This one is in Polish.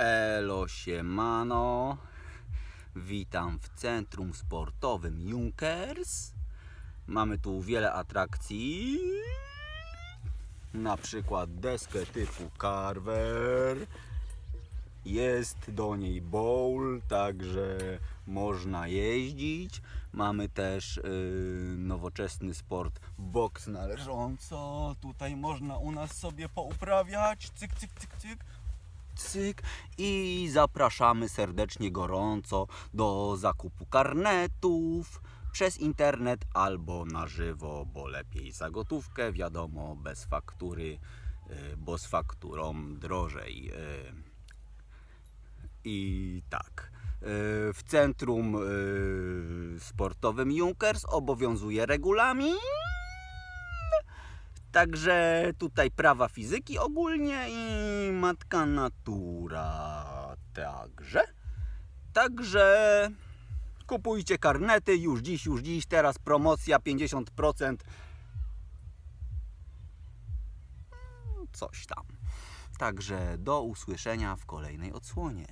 Elo siemano. Witam w centrum sportowym Junkers. Mamy tu wiele atrakcji. Na przykład deskę typu Carver. Jest do niej bowl, także można jeździć. Mamy też y, nowoczesny sport boks na leżąco. Tutaj można u nas sobie pouprawiać. Cyk, cyk, cyk, cyk cyk i zapraszamy serdecznie gorąco do zakupu karnetów przez internet albo na żywo, bo lepiej za gotówkę, wiadomo, bez faktury, y, bo z fakturą drożej. y. I tak. y, W centrum sportowym Junkers obowiązuje regulamin. Także tutaj prawa fizyki ogólnie i matka natura także. Także kupujcie karnety już dziś, już dziś. Teraz promocja 50%. Coś tam. Także do usłyszenia w kolejnej odsłonie.